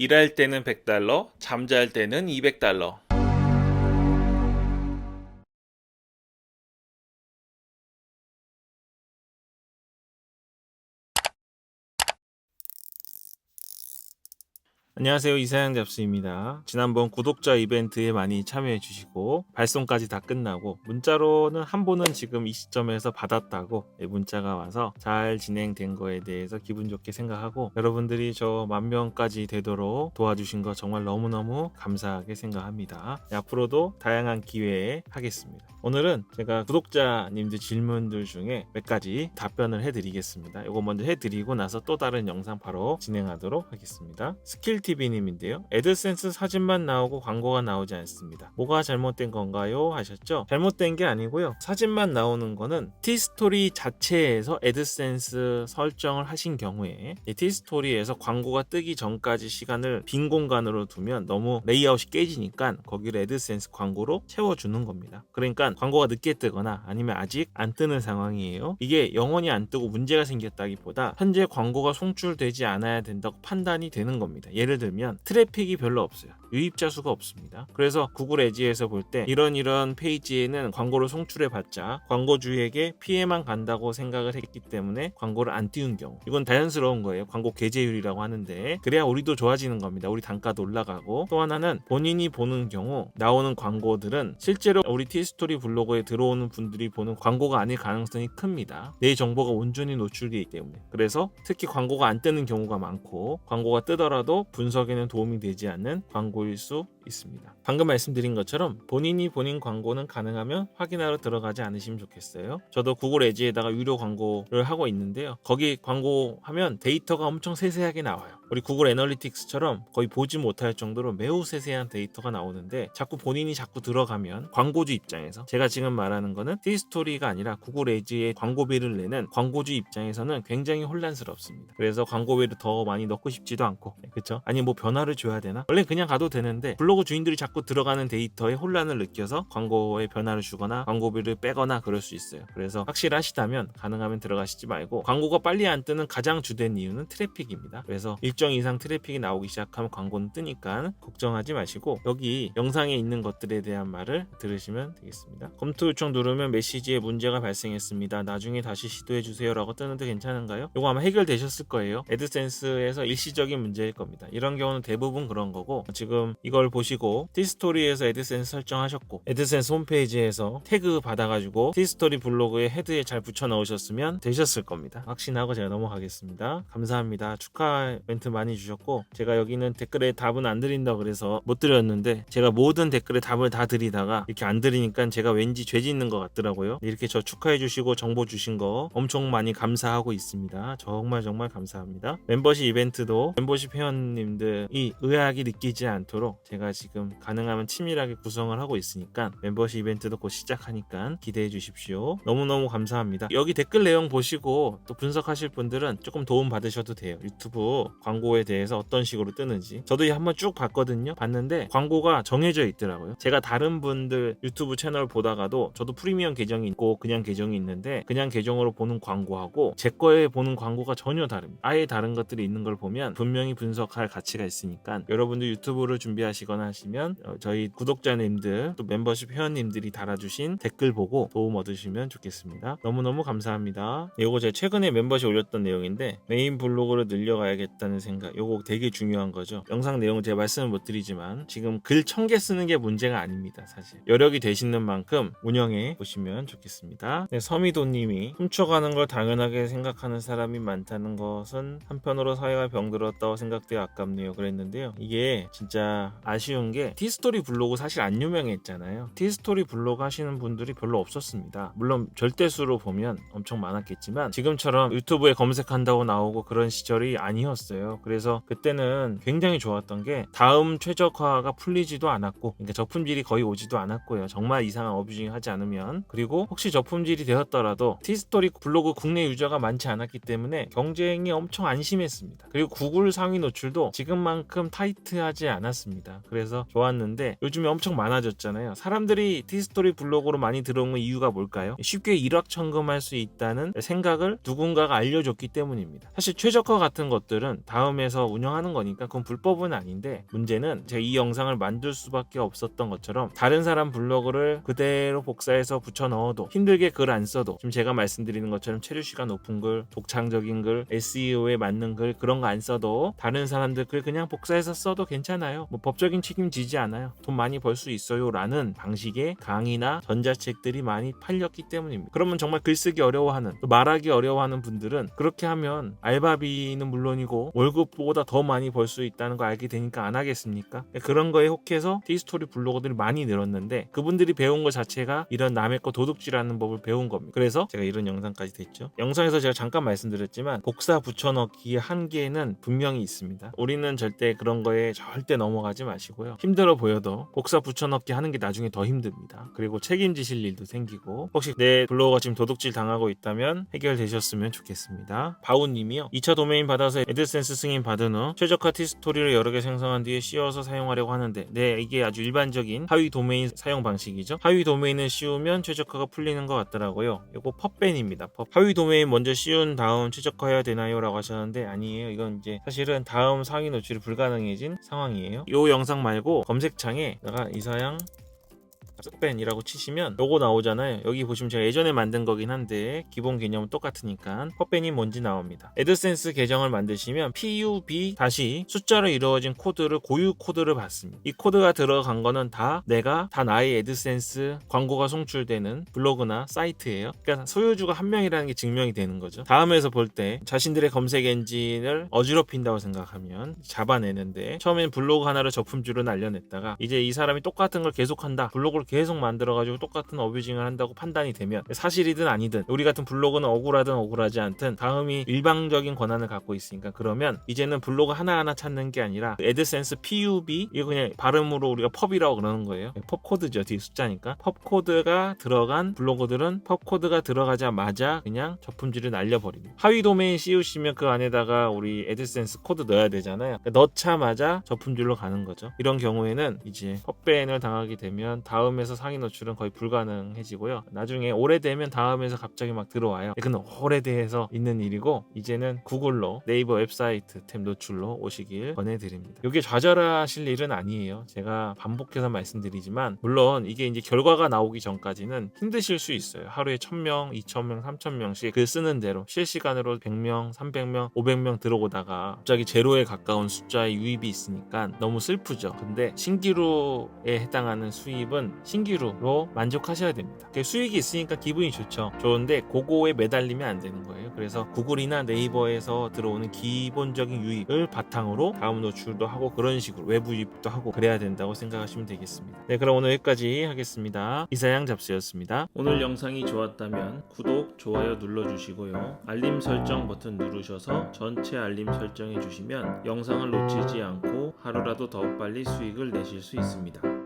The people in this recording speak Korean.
일할 때는 100달러, 잠잘 때는 200달러. 안녕하세요 이사양 잡스입니다. 지난번 구독자 이벤트에 많이 참여해 주시고 발송까지 다 끝나고 문자로는 한 분은 지금 이 시점에서 받았다고 네, 문자가 와서 잘 진행된 거에 대해서 기분 좋게 생각하고 여러분들이 저 만 명까지 되도록 도와주신 거 정말 너무너무 감사하게 생각합니다. 네, 앞으로도 다양한 기회에 하겠습니다. 오늘은 제가 구독자님들 질문들 중에 몇 가지 답변을 해드리겠습니다. 이거 먼저 해드리고 나서 또 다른 영상 바로 진행하도록 하겠습니다. 스킬 TV님인데요. 애드센스 사진만 나오고 광고가 나오지 않습니다. 뭐가 잘못된 건가요? 하셨죠? 잘못된 게 아니고요. 사진만 나오는 거는 티스토리 자체에서 애드센스 설정을 하신 경우에 이 티스토리에서 광고가 뜨기 전까지 시간을 빈 공간으로 두면 너무 레이아웃이 깨지니까 거기를 애드센스 광고로 채워주는 겁니다. 그러니까 광고가 늦게 뜨거나 아니면 아직 안 뜨는 상황이에요. 이게 영원히 안 뜨고 문제가 생겼다기보다 현재 광고가 송출되지 않아야 된다고 판단이 되는 겁니다. 예를 들면 트래픽이 별로 없어요. 유입자 수가 없습니다. 그래서 구글 에지에서 볼 때 이런 이런 페이지에는 광고를 송출해 봤자 광고주에게 피해만 간다고 생각을 했기 때문에 광고를 안 띄운 경우 이건 자연스러운 거예요. 광고 게재율이라고 하는데 그래야 우리도 좋아지는 겁니다. 우리 단가도 올라가고 또 하나는 본인이 보는 경우 나오는 광고들은 실제로 우리 티스토리 블로그에 들어오는 분들이 보는 광고가 아닐 가능성이 큽니다. 내 정보가 온전히 노출되기 때문에 그래서 특히 광고가 안 뜨는 경우가 많고 광고가 뜨더라도 분석 에는 도움이 되지 않는 광고일 수 있습니다. 방금 말씀드린 것처럼 본인이 본인 광고는 가능하면 확인하러 들어가지 않으시면 좋겠어요. 저도 구글 에지에다가 유료 광고를 하고 있는데요. 거기 광고하면 데이터가 엄청 세세하게 나와요. 우리 구글 애널리틱스처럼 거의 보지 못할 정도로 매우 세세한 데이터가 나오는데 자꾸 본인이 자꾸 들어가면 광고주 입장에서 제가 지금 말하는 거는 티스토리가 아니라 구글 에지에 광고비를 내는 광고주 입장에서는 굉장히 혼란스럽습니다. 그래서 광고비를 더 많이 넣고 싶지도 않고 그렇죠? 아니 뭐 변화를 줘야 되나? 원래 그냥 가도 되는데 블로그 주인들이 자꾸 들어가는 데이터에 혼란을 느껴서 광고에 변화를 주거나 광고비를 빼거나 그럴 수 있어요. 그래서 확실하시다면 가능하면 들어가시지 말고 광고가 빨리 안 뜨는 가장 주된 이유는 트래픽입니다. 그래서 일정 이상 트래픽이 나오기 시작하면 광고는 뜨니까 걱정하지 마시고 여기 영상에 있는 것들에 대한 말을 들으시면 되겠습니다. 검토 요청 누르면 메시지에 문제가 발생했습니다. 나중에 다시 시도해 주세요라고 뜨는데 괜찮은가요? 이거 아마 해결되셨을 거예요. 애드센스에서 일시적인 문제일 겁니다. 이런 경우는 대부분 그런 거고 지금 이걸 보시고 티스토리에서 애드센스 설정하셨고 애드센스 홈페이지에서 태그 받아가지고 티스토리 블로그에 헤드에 잘 붙여 넣으셨으면 되셨을 겁니다. 확신하고 제가 넘어가겠습니다. 감사합니다. 축하 멘트 많이 주셨고 제가 여기는 댓글에 답은 안 드린다 그래서 못 드렸는데 제가 모든 댓글에 답을 다 드리다가 이렇게 안 드리니까 제가 왠지 죄 짓는 것 같더라고요. 이렇게 저 축하해 주시고 정보 주신 거 엄청 많이 감사하고 있습니다. 정말 정말 감사합니다. 멤버십 이벤트도 멤버십 회원님들이 의아하게 느끼지 않도록 제가 지금 가능하면 치밀하게 구성을 하고 있으니까 멤버십 이벤트도 곧 시작하니까 기대해 주십시오. 너무너무 감사합니다. 여기 댓글 내용 보시고 또 분석하실 분들은 조금 도움 받으셔도 돼요. 유튜브 광고 에 대해서 어떤 식으로 뜨는지 저도 한번 쭉 봤거든요. 봤는데 광고가 정해져 있더라고요. 제가 다른 분들 유튜브 채널 보다가도 저도 프리미엄 계정이 있고 그냥 계정이 있는데 그냥 계정으로 보는 광고하고 제 거에 보는 광고가 전혀 다릅니다. 아예 다른 것들이 있는 걸 보면 분명히 분석할 가치가 있으니까 여러분들 유튜브를 준비하시거나 하시면 어, 저희 구독자님들 또 멤버십 회원님들이 달아주신 댓글 보고 도움 얻으시면 좋겠습니다. 너무너무 감사합니다. 네, 이거 제가 최근에 멤버십 올렸던 내용인데 메인 블로그를 늘려가야겠다는 생각 이거 되게 중요한 거죠. 영상 내용은 제가 말씀을 못 드리지만 지금 글 1000개 쓰는 게 문제가 아닙니다. 사실 여력이 되시는 만큼 운영해 보시면 좋겠습니다. 네, 서미도님이 훔쳐가는 걸 당연하게 생각하는 사람이 많다는 것은 한편으로 사회가 병들었다고 생각되어 아깝네요. 그랬는데요. 이게 진짜 아쉬운 게 티스토리 블로그 사실 안 유명했잖아요. 티스토리 블로그 하시는 분들이 별로 없었습니다. 물론 절대수로 보면 엄청 많았겠지만 지금처럼 유튜브에 검색한다고 나오고 그런 시절이 아니었어요. 그래서 그때는 굉장히 좋았던 게 다음 최적화가 풀리지도 않았고 그러니까 저품질이 거의 오지도 않았고요. 정말 이상한 어뷰징 하지 않으면 그리고 혹시 저품질이 되었더라도 티스토리 블로그 국내 유저가 많지 않았기 때문에 경쟁이 엄청 안심했습니다. 그리고 구글 상위 노출도 지금만큼 타이트하지 않았습니다. 그래서 좋았는데 요즘에 엄청 많아졌잖아요. 사람들이 티스토리 블로그로 많이 들어온 이유가 뭘까요? 쉽게 일확천금할 수 있다는 생각을 누군가가 알려줬기 때문입니다. 사실 최적화 같은 것들은 다음 다음에서 운영하는 거니까 그건 불법은 아닌데 문제는 제가 이 영상을 만들 수밖에 없었던 것처럼 다른 사람 블로그를 그대로 복사해서 붙여 넣어도 힘들게 글 안 써도 지금 제가 말씀드리는 것처럼 체류시가 높은 글, 독창적인 글, SEO에 맞는 글 그런 거 안 써도 다른 사람들 글 그냥 복사해서 써도 괜찮아요. 뭐 법적인 책임 지지 않아요. 돈 많이 벌 수 있어요 라는 방식의 강의나 전자책들이 많이 팔렸기 때문입니다. 그러면 정말 글쓰기 어려워하는 또 말하기 어려워하는 분들은 그렇게 하면 알바비는 물론이고 월 급보다 더 많이 벌 수 있다는 거 알게 되니까 안 하겠습니까? 그런 거에 혹해서 티스토리 블로거들이 많이 늘었는데 그분들이 배운 것 자체가 이런 남의 거 도둑질하는 법을 배운 겁니다. 그래서 제가 이런 영상까지 됐죠. 영상에서 제가 잠깐 말씀드렸지만 복사 붙여넣기의 한계는 분명히 있습니다. 우리는 절대 그런 거에 절대 넘어가지 마시고요. 힘들어 보여도 복사 붙여넣기 하는 게 나중에 더 힘듭니다. 그리고 책임지실 일도 생기고 혹시 내 블로거가 지금 도둑질 당하고 있다면 해결되셨으면 좋겠습니다. 바우님이요. 2차 도메인 받아서 애드센스 승인 받은 후 최적화 티스토리를 여러 개 생성한 뒤에 씌워서 사용하려고 하는데 네 이게 아주 일반적인 하위 도메인 사용 방식이죠. 하위 도메인을 씌우면 최적화가 풀리는 것 같더라고요. 이거 펍벤입니다. 펍. 하위 도메인 먼저 씌운 다음 최적화해야 되나요? 라고 하셨는데 아니에요. 이건 이제 사실은 다음 상위 노출이 불가능해진 상황이에요. 이 영상 말고 검색창에다가 이사양 습벤이라고 치시면 요거 나오잖아요. 여기 보시면 제가 예전에 만든 거긴 한데 기본 개념은 똑같으니까 퍼벤이 뭔지 나옵니다. 애드센스 계정을 만드시면 PUB 다시 숫자로 이루어진 코드를 고유 코드를 받습니다. 이 코드가 들어간 거는 다 내가 다 나의 애드센스 광고가 송출되는 블로그나 사이트예요. 그러니까 소유주가 한 명이라는 게 증명이 되는 거죠. 다음에서 볼 때 자신들의 검색 엔진을 어지럽힌다고 생각하면 잡아내는데 처음엔 블로그 하나를 적품주로 날려냈다가 이제 이 사람이 똑같은 걸 계속한다. 블로그를 계속 만들어가지고 똑같은 어뷰징을 한다고 판단이 되면 사실이든 아니든 우리 같은 블로그는 억울하든 억울하지 않든 다음이 일방적인 권한을 갖고 있으니까 그러면 이제는 블로그 하나하나 찾는 게 아니라 애드센스 PUB 이거 그냥 발음으로 우리가 펍이라고 그러는 거예요. 펍 코드죠. 뒤 숫자니까 펍 코드가 들어간 블로그들은 펍 코드가 들어가자마자 그냥 적품질을 날려버립니다. 하위 도메인 씌우시면 그 안에다가 우리 애드센스 코드 넣어야 되잖아요. 그러니까 넣자마자 적품질로 가는 거죠. 이런 경우에는 이제 펍벤을 당하게 되면 다음에 서 상위 노출은 거의 불가능해지고요. 나중에 오래되면 다음에서 갑자기 막 들어와요. 그건 오래돼서 있는 일이고 이제는 구글로 네이버 웹사이트 탭 노출로 오시길 권해드립니다. 이게 좌절하실 일은 아니에요. 제가 반복해서 말씀드리지만 물론 이게 이제 결과가 나오기 전까지는 힘드실 수 있어요. 하루에 1000명, 2000명, 3000명씩 글 쓰는 대로 실시간으로 100명, 300명, 500명 들어오다가 갑자기 제로에 가까운 숫자의 유입이 있으니까 너무 슬프죠. 근데 신기루에 해당하는 수입은 신기루로 만족하셔야 됩니다. 그 수익이 있으니까 기분이 좋죠. 좋은데 그거에 매달리면 안 되는 거예요. 그래서 구글이나 네이버에서 들어오는 기본적인 유입을 바탕으로 다음 노출도 하고 그런 식으로 외부 유입도 하고 그래야 된다고 생각하시면 되겠습니다. 네, 그럼 오늘 여기까지 하겠습니다. 이사양 잡스였습니다. 오늘 영상이 좋았다면 구독, 좋아요 눌러주시고요. 알림 설정 버튼 누르셔서 전체 알림 설정해 주시면 영상을 놓치지 않고 하루라도 더 빨리 수익을 내실 수 있습니다.